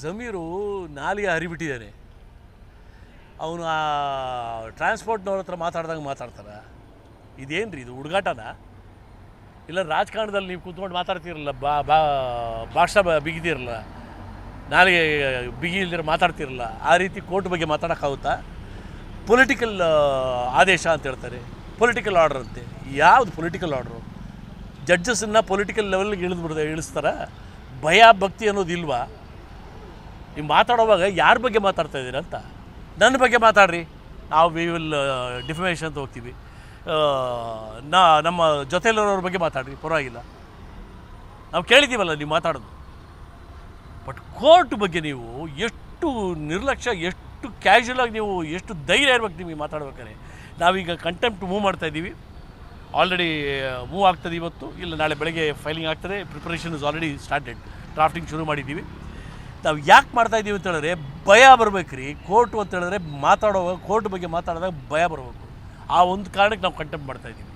ಜಮೀರು ನಾಲಿಗೆ ಹರಿಬಿಟ್ಟಿದ್ದಾನೆ. ಅವನು ಆ ಟ್ರಾನ್ಸ್ಪೋರ್ಟ್ನವ್ರ ಹತ್ರ ಮಾತಾಡ್ದಂಗೆ ಮಾತಾಡ್ತಾರೆ. ಇದೇನು ರೀ ಇದು ಹುಡುಗಾಟನ? ಇಲ್ಲ ರಾಜಕಾರಣದಲ್ಲಿ ನೀವು ಕೂತ್ಕೊಂಡು ಮಾತಾಡ್ತಿರಲ್ಲ, ಬಾ ಬಾ, ಭಾಷಾ ಬಿಗಿದಿರಲ್ಲ, ನಾಲಿಗೆ ಬಿಗಿ ಇಲ್ದಿರ ಮಾತಾಡ್ತಿರಲ್ಲ, ಆ ರೀತಿ ಕೋರ್ಟ್ ಬಗ್ಗೆ ಮಾತಾಡೋಕ್ಕಾಗುತ್ತಾ? ಪೊಲಿಟಿಕಲ್ ಆದೇಶ ಅಂತ ಹೇಳ್ತಾರೆ, ಪೊಲಿಟಿಕಲ್ ಆರ್ಡರ್ ಅಂತೆ. ಯಾವುದು ಪೊಲಿಟಿಕಲ್ ಆರ್ಡ್ರು? ಜಡ್ಜಸ್ಸನ್ನು ಪೊಲಿಟಿಕಲ್ ಲೆವೆಲ್ಗೆ ಇಳಿದ್ಬಿಡ್ದೆ, ಇಳಿಸ್ತಾರ? ಭಯ, ಭಕ್ತಿ ಅನ್ನೋದು ಇಲ್ವಾ ನೀವು ಮಾತಾಡೋವಾಗ ಯಾರ ಬಗ್ಗೆ ಮಾತಾಡ್ತಾ ಇದ್ದೀರ ಅಂತ? ನನ್ನ ಬಗ್ಗೆ ಮಾತಾಡ್ರಿ. ನಾವು ವಿ ವಿಲ್ ಡಿಫಮೇಷನ್ ಅಂತ ಹೋಗ್ತೀವಿ. ನಾ, ನಮ್ಮ ಜೊತೆಲಿರೋರ ಬಗ್ಗೆ ಮಾತಾಡ್ರಿ, ಪರವಾಗಿಲ್ಲ. ನಾವು ಕೇಳಿದ್ದೀವಲ್ಲ ನೀವು ಮಾತಾಡೋದು. ಬಟ್ ಕೋರ್ಟ್ ಬಗ್ಗೆ ನೀವು ಎಷ್ಟು ನಿರ್ಲಕ್ಷ್ಯ, ಎಷ್ಟು ಕ್ಯಾಶುಯಲ್ ಆಗಿ ನೀವು ಎಷ್ಟು ಧೈರ್ಯ ಇರ್ಬೇಕು ನಿಮಗೆ ಮಾತಾಡ್ಬೇಕಾದ್ರೆ. ನಾವೀಗ ಕಂಟೆಂಪ್ಟ್ ಮೂವ್ ಮಾಡ್ತಾ ಇದ್ದೀವಿ. ಆಲ್ರೆಡಿ ಮೂವ್ ಆಗ್ತದೆ ಇವತ್ತು. ಇಲ್ಲ, ನಾಳೆ ಬೆಳಗ್ಗೆ ಫೈಲಿಂಗ್ ಆಗ್ತದೆ. Preparation is already started drafting ಶುರು ಮಾಡಿದ್ದೀವಿ. ನಾವು ಯಾಕೆ ಮಾಡ್ತಾ ಇದ್ದೀವಿ ಅಂತ ಹೇಳಿದ್ರೆ ಭಯ ಬರ್ಬೇಕು ರೀ ಕೋರ್ಟು ಅಂತ ಹೇಳಿದ್ರೆ ಮಾತಾಡೋವಾಗ ಕೋರ್ಟ್ ಬಗ್ಗೆ ಮಾತಾಡಿದಾಗ ಭಯ ಬರಬೇಕು. ಆ ಒಂದು ಕಾರಣಕ್ಕೆ ನಾವು ಕಂಟೆಂಪ್ಟ್ ಮಾಡ್ತಾ ಇದ್ದೀವಿ